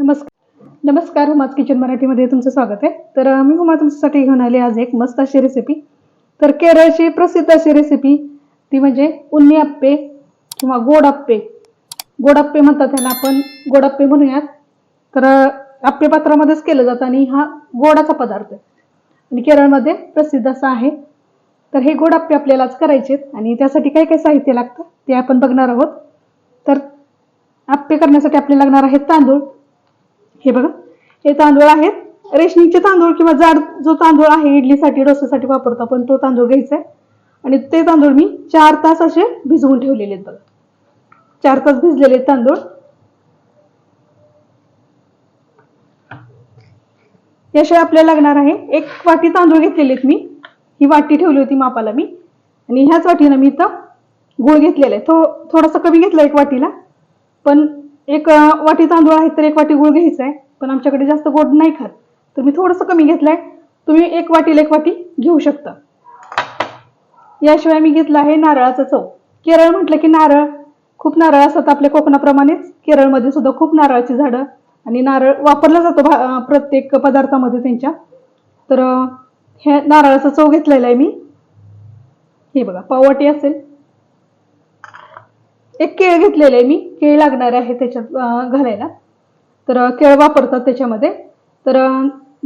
नमस्कार. नमस्कार हुमाच किचन मराठीमध्ये तुमचं स्वागत आहे. तर मी हुमा तुमच्यासाठी घेऊन आली आज एक मस्त अशी रेसिपी तर केरळची प्रसिद्ध अशी रेसिपी ती म्हणजे उन्नी आप्पे किंवा गोड आप्पे. गोड आप्पे म्हणतात त्याला आपण गोड आप्पे म्हणूयात. तर आप्पे पात्रामध्येच केलं जातं आणि हा गोडाचा पदार्थ आहे. आणि केरळमध्ये प्रसिद्ध असा आहे. तर हे गोड आप्पे आपल्याला आज करायचे आहेत आणि त्यासाठी काय काय साहित्य लागतं ते आपण बघणार आहोत. तर आप्पे करण्यासाठी आपल्याला लागणार आहेत तांदूळ. हे बघा. हे तांदूळ आहेत. रेशनिंगचे तांदूळ किंवा जाड जो तांदूळ आहे इडलीसाठी डोस्यासाठी वापरतो आपण तो तांदूळ घ्यायचा आहे. आणि ते तांदूळ मी चार तास असे भिजवून ठेवलेले आहेत बघा. चार तास भिजलेले आहेत तांदूळ. याशिवाय आपल्याला लागणार आहे एक वाटी तांदूळ घेतलेले आहेत मी. ही वाटी ठेवली होती मापाला मी. आणि ह्याच वाटीनं मी इथं गुळ घेतलेला आहे. थो थोडासा कमी घेतला एक वाटीला. पण एक वाटी तांदूळ आहे तर एक वाटी गुळ घ्यायचा आहे. पण आमच्याकडे जास्त गोड नाही खात. तर मी थोडंसं कमी आहे तुम्ही एक वाटीला एक वाटी घेऊ शकता. याशिवाय मी घेतला आहे नारळाचा चव. केरळ म्हटलं की नारळ. खूप नारळ असतात आपल्या कोकणाप्रमाणेच. केरळमध्ये सुद्धा खूप नारळाची झाडं. आणि नारळ वापरला जातो भा- प्रत्येक पदार्थामध्ये त्यांच्या. तर हे नारळाचा चव घेतलेला आहे मी. हे बघा पाववाटी असेल. एक केळ घेतलेलं आहे मी. केळ लागणार आहे त्याच्यात घालायला. तर केळ वापरतात त्याच्यामध्ये. तर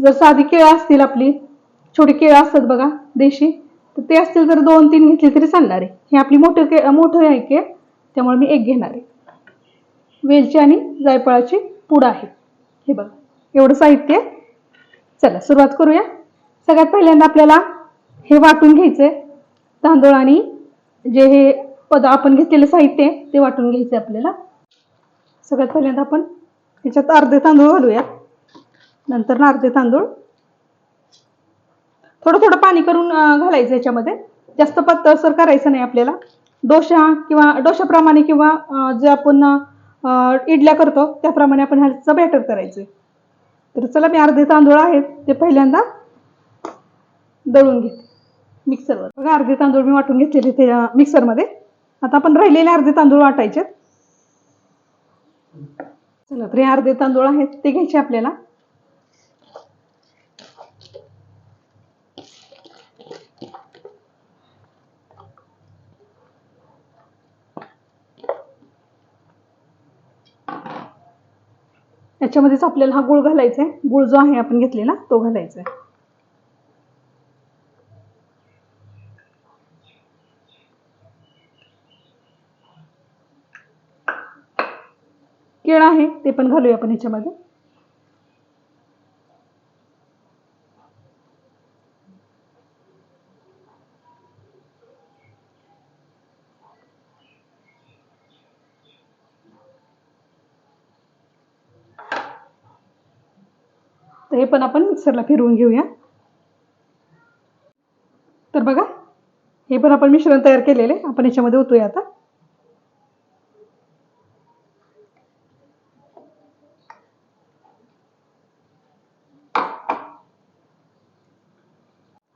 जर साधी केळं असतील आपली छोटी केळं असतात बघा देशी तर ते असतील तर दोन तीन घेतली तरी चालणार आहे. हे आपली मोठं के मोठं आहे केळ त्यामुळे मी एक घेणार आहे. वेलची आणि जायफळाची पूड आहे. हे बघा एवढं साहित्य आहे. चला सुरुवात करूया. सगळ्यात पहिल्यांदा आपल्याला हे वाटून घ्यायचं आहे तांदूळ आणि जे हे पद आपण घेतलेले साहित्य आहे ते वाटून घ्यायचे आपल्याला. सगळ्यात पहिल्यांदा आपण याच्यात अर्धे तांदूळ घालूयात. नंतर ना अर्धे तांदूळ. थोडं थोडं पाणी करून घालायचं याच्यामध्ये. जास्त पातळसर करायचं नाही आपल्याला. डोशा किंवा डोशाप्रमाणे किंवा जे आपण इडल्या करतो त्याप्रमाणे आपण ह्याचं बॅटर करायचं तर चला मी अर्धे तांदूळ आहेत ते पहिल्यांदा दळून घेते. मिक्सरवर बघा अर्धे तांदूळ मी वाटून घेतलेले ते मिक्सरमध्ये आता आपण राहिलेले अर्धे तांदूळ वाटायचे चला तर हे अर्धे तांदूळ आहेत ते घ्यायचे आपल्याला. याच्यामध्येच आपल्याला हा गुळ घालायचा आहे गुळ जो आहे आपण घेतलेला तो घालायचा आहे केळ आहे ते पण घालूया आपण ह्याच्यामध्ये तर हे पण आपण मिक्सरला फिरवून घेऊया. तर बघा हे पण आपण मिश्रण तयार केलेले आपण याच्यामध्ये ओतूया आता.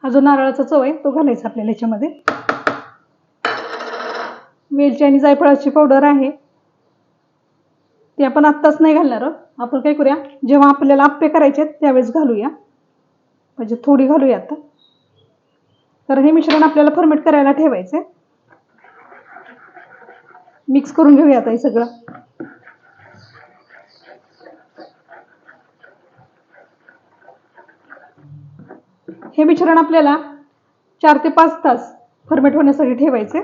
हा जो नारळाचा चव आहे तो घालायचा आपल्याला याच्यामध्ये. वेलची आणि जायफळाची पावडर आहे. ती आपण आत्ताच नाही घालणार आहोत. आपण काय करूया जेव्हा आपल्याला आप्पे करायचे आहेत, त्यावेळेस घालूया. म्हणजे थोडी घालूया आता. तर हे मिश्रण आपल्याला फर्मेट करायला ठेवायचं आहे मिक्स करून घेऊया आता हे सगळं. हे मिश्रण आपल्याला चार ते पाच तास फर्मेट होण्यासाठी ठेवायचे.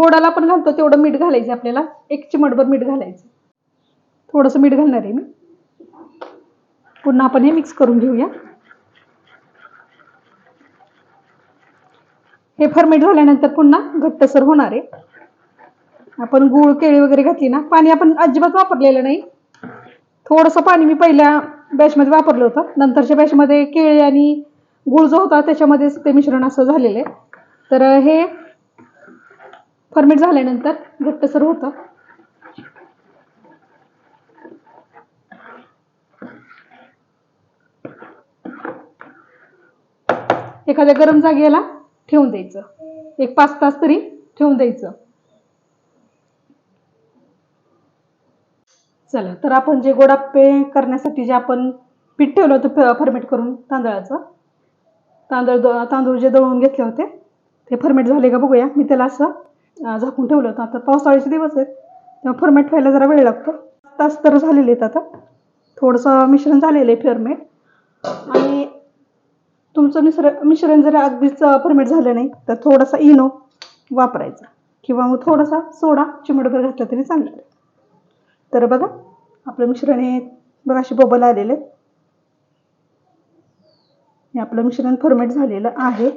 गोडाला पण घालतो तेवढं मीठ घालायचं आपल्याला. एक चिमटभर मीठ घालायचं. थोडंसं मीठ घालणार आहे मी. पुन्हा आपण हे मिक्स करून घेऊया. हे फर्मेट झाल्यानंतर पुन्हा घट्टसर होणार आहे. आपण गूळ केळी वगैरे घातली ना पाणी आपण अजिबात वापरलेलं नाही. थोडंसं पाणी मी पहिल्या बॅचमध्ये वापरलं होतं. नंतरच्या बॅचमध्ये केळी आणि गूळ जो होता त्याच्यामध्येच ते मिश्रण असं झालेलं आहे. तर हे फर्मेट झाल्यानंतर घट्टसर होतं. एखाद्या गरम जागेला ठेवून द्यायचं. एक पाच तास तरी ठेवून द्यायचं. चला तर आपण जे गोडाप्पे करण्यासाठी जे आपण पीठ ठेवलं होतं फर्मेट करून तांदळाचं. तांदूळ तांदूळ जे दळून घेतले होते ते फर्मेट झाले का बघूया. मी त्याला असं झाकून ठेवलं होतं. आता पावसाळ्याचे दिवस आहेत. तेव्हा फर्मेट व्हायला जरा वेळ लागतो. तास तर झालेले आहेत आता. थोडंसं मिश्रण झालेलं आहे फर्मेट आणि तुमचं मिश्र मिश्रण जर अगदीच फर्मेट झालं नाही तर थोडासा इनो वापरायचा. किंवा मग थोडासा सोडा चिमडभर घातला तरी चांगला. तर बघा आपलं मिश्रण हे बघा अशी बबल आलेले आहेत. हे आपलं मिश्रण फर्मेट झालेलं आहे.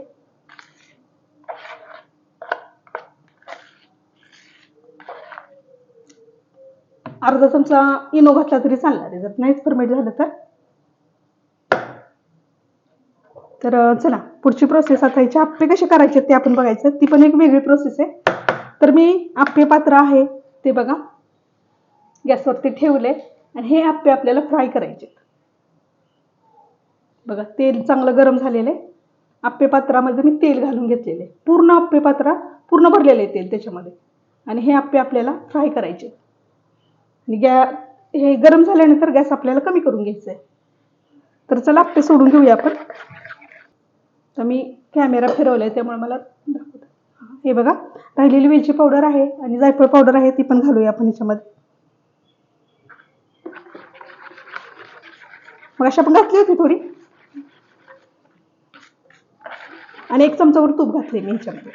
अर्धा चमचा इनो घातला तरी चालणार आहे. जर नाहीच फर्मेट झालं तर. तर चला पुढची प्रोसेस आता याचे आप्पे कसे करायचे ते आपण बघायचं. ती पण एक वेगळी प्रोसेस आहे. तर मी आप्पे पात्र आहे. ते बघा. गॅसवरती ठेवले. आणि हे आप्पे आपल्याला फ्राय करायचे. बघा तेल चांगलं गरम झालेलं आहे. आप्पे पात्रामध्ये मी तेल घालून घेतलेले पूर्ण आप्पे पात्रा पूर्ण भरलेलं आहे तेल त्याच्यामध्ये. आणि हे आप्पे आपल्याला फ्राय करायचे. आणि गॅ हे गरम झाल्यानंतर गॅस आपल्याला कमी करून घ्यायचा आहे तर चला आपटे सोडून घेऊया आपण. तर मी कॅमेरा फिरवलाय त्यामुळे मला दाखवत. हे बघा राहिलेली वेलची पावडर आहे आणि जायफळ पावडर आहे ती पण घालूया आपण याच्यामध्ये. मग अशा आपण घातली होती थोडी. आणि एक चमचावर तूप घातले मी ह्याच्यामध्ये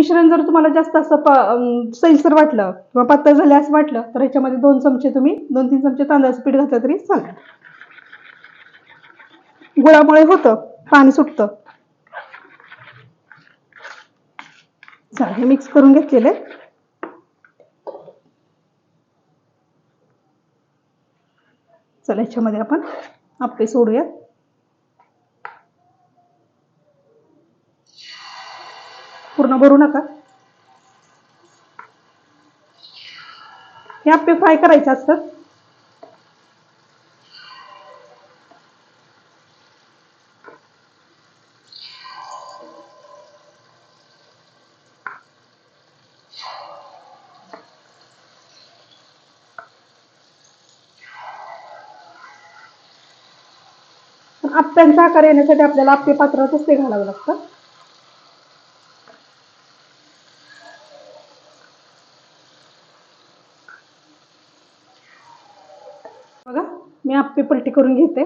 मिश्रण जर तुम्हाला जास्त असं प सैलसर वाटलं किंवा पातळ झाले असं वाटलं तर ह्याच्यामध्ये दोन चमचे तुम्ही दोन तीन चमचे तांदळाचं पीठ घातलं तरी चालेल. गुळामुळे होतं पाणी सुटतं. चालेल हे मिक्स करून घेतलेले चला ह्याच्यामध्ये आपण आपे सोडूयात पूर्ण भरू नका. हे आप्पे फ्राय करायचे असतात आप्प्यांचा आकार येण्यासाठी आपल्याला आप्पे पात्रातच ते घालावं लागतं. बघा मी आप्पे पलटी करून घेते.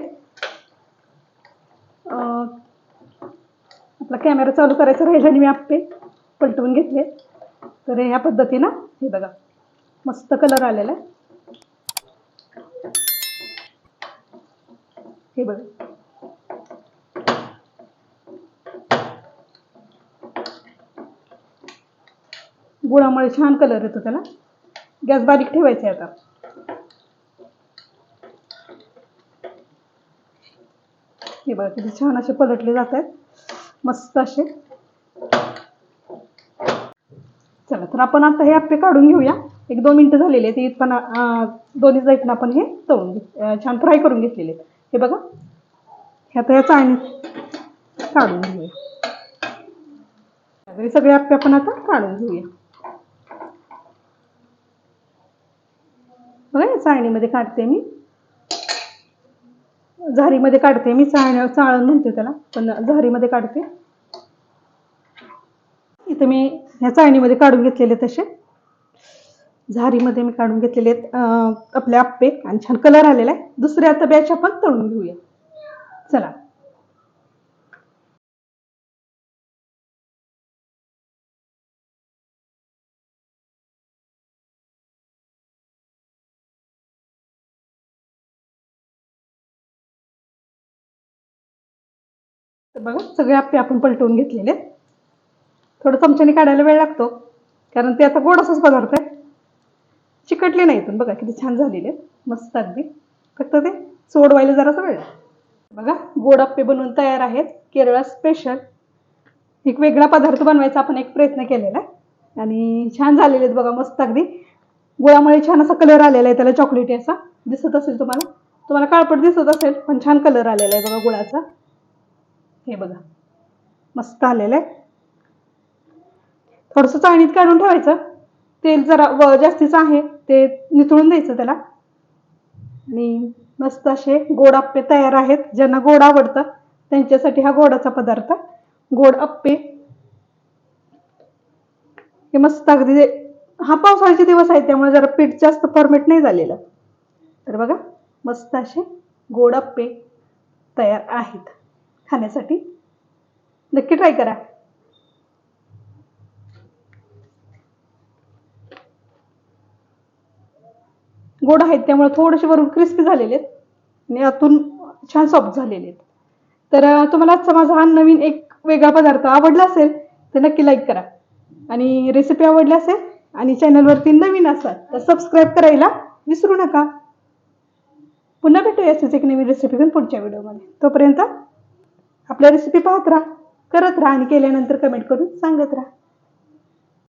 आपला कॅमेरा चालू करायचा राहिला आणि मी आप्पे पलटवून घेतले. तर ह्या पद्धतीनं हे बघा मस्त कलर आलेला आहे. हे बघा. गुळामुळे छान कलर येतो त्याला. गॅस बारीक ठेवायचा आहे आता हे बघा किती छान असे पलटले जात आहेत मस्त असे. चला तर आपण आता हे आप्पे काढून घेऊया. एक दोन मिनटं झालेले आहेत पण दोन्ही साईडनं आपण हे तळून छान फ्राय करून घेतलेले आहेत. हे बघा. हे आता या चाळणीत काढून घेऊया. सगळे आप्पे आपण आता काढून घेऊया. बघा या चाळणीमध्ये काढते मी. झारीमध्ये काढते. मी चाळण चाळण म्हणते त्याला पण झारीमध्ये काढते. इथे मी ह्या चाळणीमध्ये काढून घेतलेले तसे. झारीमध्ये मी काढून घेतलेले आहेत आपले आप्पे. आणि छान कलर आलेला आहे. दुसऱ्या आता बॅच आपण तळून घेऊया. चला. तर बघा सगळे आप्पे आपण पलटवून घेतलेले आहेत. थोडं चमच्याने काढायला वेळ लागतो कारण ते आता गोड असाच पदार्थ आहे. चिकटले नाही पण बघा किती छान झालेले आहेत. मस्त अगदी. फक्त ते सोडवायला जरासा वेळ बघा गोड आप्पे बनवून तयार आहेत. केरळ स्पेशल एक वेगळा पदार्थ बनवायचा आपण एक प्रयत्न केलेला आहे. आणि छान झालेले आहेत बघा मस्त अगदी. गुळामुळे छान असा कलर आलेला आहे त्याला चॉकलेटी असा. दिसत असेल तुम्हाला? तुम्हाला काळपट दिसत असेल पण छान कलर आलेला आहे बघा गुळाचा. हे बघा. मस्त आलेलं आहे. थोडंसं चाळणीत काढून ठेवायचं. तेल जरा व जास्तीचं आहे ते निथळून द्यायचं त्याला. आणि मस्त असे गोड आप्पे तयार आहेत. ज्यांना गोड आवडतं त्यांच्यासाठी हा गोडाचा पदार्थ. गोड आप्पे हे मस्त अगदी हा पावसाळ्याचे दिवस आहे त्यामुळे जरा पीठ जास्त फॉर्मेट नाही झालेलं. तर बघा मस्त असे गोड आप्पे तयार आहेत. खाण्यासाठी. नक्की ट्राय करा. गोड आहेत त्यामुळे थोडेसे वरून क्रिस्पी झालेले आहेत. आणि आतून छान सॉफ्ट झालेले आहेत. तर तुम्हाला आजचा माझा हा नवीन एक वेगळा पदार्थ आवडला असेल तर नक्की लाईक करा. आणि रेसिपी आवडली असेल आणि चॅनलवरती नवीन असाल तर सबस्क्राईब करायला विसरू नका. पुन्हा भेटूया असेच एक नवीन रेसिपी घेऊन पुढच्या व्हिडिओमध्ये तोपर्यंत आपल्या रेसिपी पाहत राहा. करत राहा आणि केल्यानंतर कमेंट करून सांगत राहा.